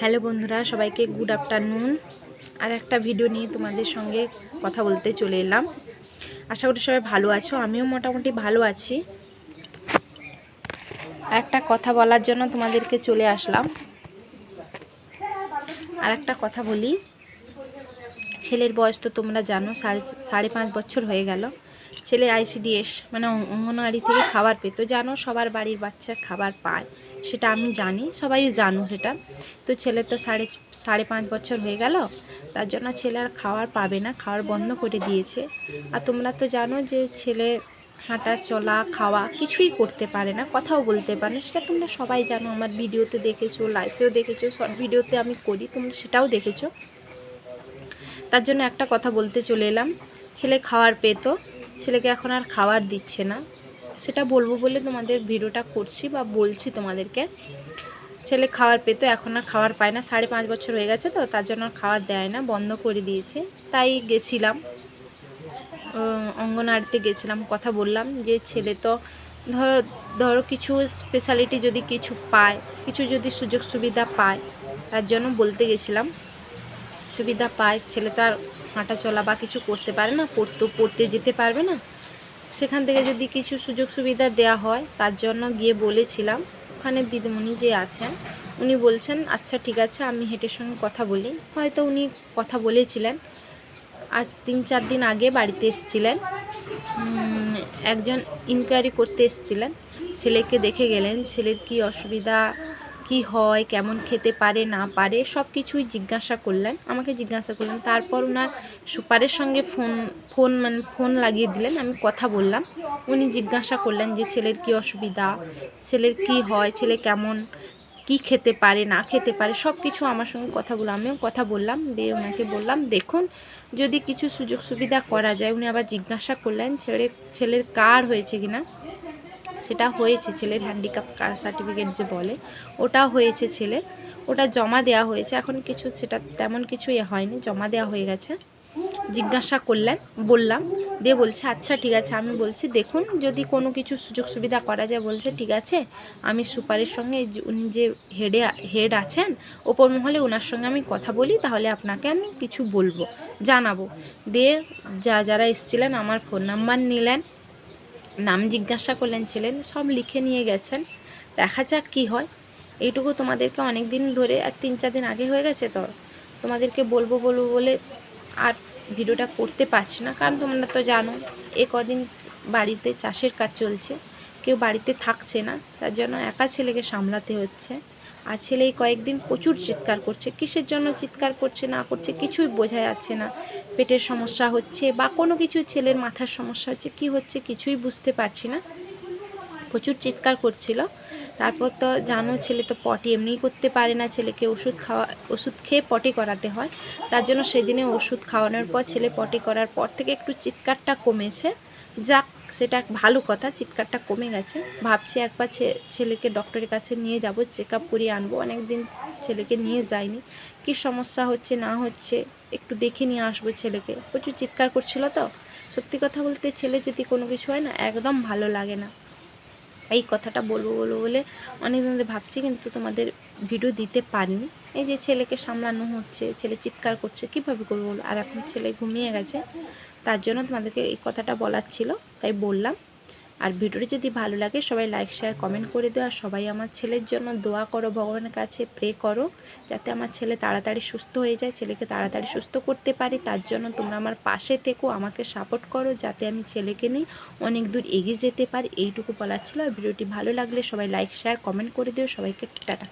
Hello বন্ধুরা, সবাইকে good afternoon আর একটা ভিডিও নিয়ে তোমাদের সঙ্গে কথা বলতে চলে এলাম। আশা করি সবাই ভালো আছো, আমিও মোটামুটি ভালো আছি। একটা কথা বলার জন্য তোমাদেরকে চলে আসলাম। আর একটা কথা বলি, ছেলের বয়স তো তোমরা জানো, সাড়ে পাঁচ বছর হয়ে গেল। ছেলে আইসিডিএস মানে অঙ্গনওয়াড়ি থেকে খাবার পেতো, জানো সবার বাড়ির বাচ্চা খাবার পায়। সেটা আমি জানি, সবাই জানো সেটা। তো ছেলে তো সাড়ে সাড়ে পাঁচ বছর হয়ে গেল, তার জন্য ছেলে আর খাওয়ার পাবে না, খাওয়ার বন্ধ করে দিয়েছে। আর তোমরা তো জানো যে ছেলে হাঁটা, চলা, খাওয়া কিছুই করতে পারে না, কথাও বলতে পারে না, সেটা তোমরা সবাই জানো, আমার ভিডিওতে দেখেছ লাইভেও দেখেছ শর্ট ভিডিওতে আমি করি, তোমরা সেটাও দেখেছ। তার জন্য একটা কথা বলতে চলে এলাম, ছেলে খাওয়ার পেতো, ছেলেকে এখন আর খাবার দিচ্ছে না। সেটা বলব বলে তোমাদের ভিডিওটা করছি বা বলছি তোমাদেরকে। ছেলে খাবার পেতো, এখন আর খাওয়ার পায় না, সাড়ে পাঁচ বছর হয়ে গেছে তো, তার জন্য আর খাবার দেয় না, বন্ধ করে দিয়েছে। তাই গেছিলাম অঙ্গনওয়াড়িতে গেছিলাম, কথা বললাম যে ছেলে তো ধরো ধরো কিছু স্পেশালিটি যদি কিছু পায়, কিছু যদি সুযোগ সুবিধা পায়, তার জন্য বলতে গেছিলাম। সুবিধা পায়, ছেলে তো আর হাঁটা চলা বা কিছু করতে পারে না, পড়তে পড়তে যেতে পারবে না। সেখান থেকে যদি কিছু সুযোগ সুবিধা দেওয়া হয়, তার জন্য গিয়ে বলেছিলাম। ওখানে দিদিমণি যে আছেন, উনি বলছেন আচ্ছা ঠিক আছে, আমি হেঁটের সঙ্গে কথা বলি। হয়তো উনি কথা বলেছিলেন। আজ তিন চার দিন আগে বাড়িতে এসেছিলেন। একজন ইনকোয়ারি করতে এসেছিলেন। ছেলেকে দেখে গেলেন। ছেলের কি অসুবিধা? কি হয়, কেমন খেতে পারে, না পারে সব কিছুই জিজ্ঞাসা করলেন। আমাকে জিজ্ঞাসা করলেন, তারপর ওনার সুপারের সঙ্গে ফোন ফোন মানে ফোন লাগিয়ে দিলেন, আমি কথা বললাম। উনি জিজ্ঞাসা করলেন যে, ছেলের কি অসুবিধা? ছেলের কি হয়? ছেলে কেমন? কি খেতে পারে, না খেতে পারে? সব কিছু আমার সঙ্গে কথা বললাম আমিও কথা বললাম, দিয়ে ওনাকে বললাম, দেখুন, যদি কিছু সুযোগ সুবিধা করা যায়। উনি আবার জিজ্ঞাসা করলেন ছেলে ছেলের কার হয়েছে কিনা? সেটা হয়েছে ছেলের হ্যান্ডিক্যাপ সার্টিফিকেট যে বলে, ওটা হয়েছে ছেলের, ওটা জমা দেওয়া হয়েছে। এখন কিছু সেটা তেমন কিছুই হয়নি, জমা দেওয়া হয়ে গেছে। জিজ্ঞাসা করলেন, বললাম, দিয়ে বলছে আচ্ছা ঠিক আছে। আমি বলছি, দেখুন, যদি কোনো কিছু সুযোগ সুবিধা করা যায়, বলছে, ঠিক আছে। আমি সুপারের সঙ্গে উনি যে হেডে হেড আছেন, ওপর মহলে ওনার সঙ্গে আমি কথা বলি, তাহলে আপনাকে আমি কিছু বলব, জানাব। দিয়ে যা, যারা এসেছিলেন, আমার ফোন নাম্বার নিলেন। নাম জিজ্ঞাসা করলেন, ছিলেন, সব লিখে নিয়ে গেছেন। দেখা যাক কি হয়। এইটুকু তোমাদেরকে অনেক দিন ধরে, আর তিন চার দিন আগে হয়ে গেছে তো, তোমাদেরকে বলব বলব বলে আর ভিডিওটা করতে পারছি না। কারণ তোমরা তো জানো, এ কদিন বাড়িতে চাষের কাজ চলছে। কেউ বাড়িতে থাকছে না, তার জন্য একা ছেলেকে সামলাতে হচ্ছে। আর ছেলে কয়েকদিন প্রচুর চিৎকার করছে। কিসের জন্য চিৎকার করছে, না করছে, কিছুই বোঝা যাচ্ছে না। পেটের সমস্যা হচ্ছে বা কোনো কিছু ছেলের মাথার সমস্যা হচ্ছে, কি হচ্ছে কিছুই বুঝতে পারছি না। প্রচুর চিৎকার করছিল। তারপর তো জানো ছেলে তো পটি এমনিই করতে পারে না, ছেলেকে ওষুধ খাওয়া, ওষুধ খেয়ে পটি করাতে হয়। তার জন্য সেদিনে ওষুধ খাওয়ানোর পর ছেলে পটি করার পর থেকে একটু চিৎকারটা কমেছে। যাক সেটা এক ভালো কথা, চিৎকারটা কমে গেছে। ভাবছি একবার ছেলেকে ডক্টরের কাছে নিয়ে যাব চেক আপ করিয়ে আনব। অনেক দিন ছেলেকে নিয়ে যাইনি। কি সমস্যা হচ্ছে, না হচ্ছে, একটু দেখে নিয়ে আসব ছেলেকে। প্রচুর চিৎকার করছিল তো। সত্যি কথা বলতে ছেলে যদি কোনো কিছু হয় না, একদম ভালো লাগে না। এই কথাটা বলব বলব বলে অনেক দিন ভাবছি, কিন্তু তোমাদের ভিডিও দিতে পারিনি। এই যে ছেলেকে সামলানো হচ্ছে, ছেলে চিৎকার করছে, কীভাবে করব আর এখন ছেলে ঘুমিয়ে গেছে। তার জন্য তোমাদেরকে এই কথাটা বলার ছিল, তাই বললাম। আর ভিডিওটি যদি ভালো লাগে, সবাই লাইক শেয়ার কমেন্ট করে দিও। আর সবাই আমার ছেলের জন্য দোয়া করো, ভগবানের কাছে প্রে করো, যাতে আমার ছেলে তাড়াতাড়ি সুস্থ হয়ে যায়, ছেলেকে তাড়াতাড়ি সুস্থ করতে পারি। তার জন্য তোমরা আমার পাশে থেকো, আমাকে সাপোর্ট করো, যাতে আমি ছেলেকে নিয়ে অনেক দূর এগিয়ে যেতে পারি। এইটুকু বলার ছিল। আর ভিডিওটি ভালো লাগলে সবাই লাইক শেয়ার কমেন্ট করে দিও। সবাইকে টাটা।